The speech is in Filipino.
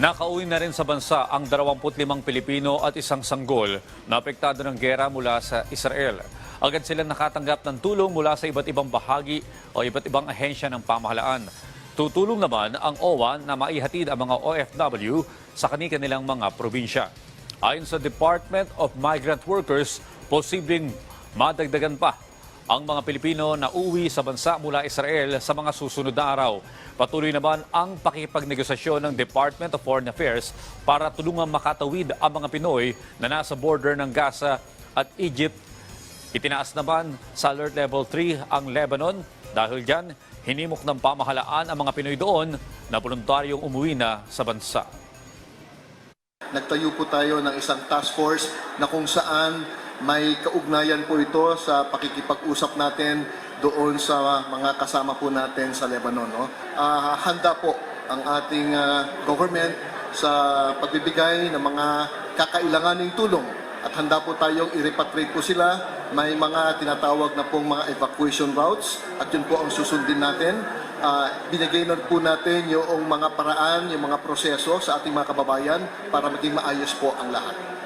Nakauwi na rin sa bansa ang 25 Pilipino at isang sanggol na apektado ng gera mula sa Israel. Agad sila nakatanggap ng tulong mula sa iba't ibang bahagi o iba't ibang ahensya ng pamahalaan. Tutulong naman ang OWA na maihatid ang mga OFW sa kanilang mga probinsya. Ayon sa Department of Migrant Workers, posibleng madagdagan pa ang mga Pilipino na uwi sa bansa mula Israel sa mga susunod na araw. Patuloy naman ang pakikipagnegosasyon ng Department of Foreign Affairs para tulungan makatawid ang mga Pinoy na nasa border ng Gaza at Egypt. Itinaas naman sa Alert Level 3 ang Lebanon dahil dyan hinimok ng pamahalaan ang mga Pinoy doon na voluntaryong umuwi na sa bansa. Nagtayo po tayo ng isang task force na kung saan may kaugnayan po ito sa pakikipag-usap natin doon sa mga kasama po natin sa Lebanon. No? Ah, handa po ang ating ah, government sa pagbibigay ng mga kakailanganing tulong at handa po tayong i-repatriate po sila. May mga tinatawag na pong mga evacuation routes at yun po ang susundin natin. Ah, binigay na po natin yung mga paraan, yung mga proseso sa ating mga kababayan para maging maayos po ang lahat.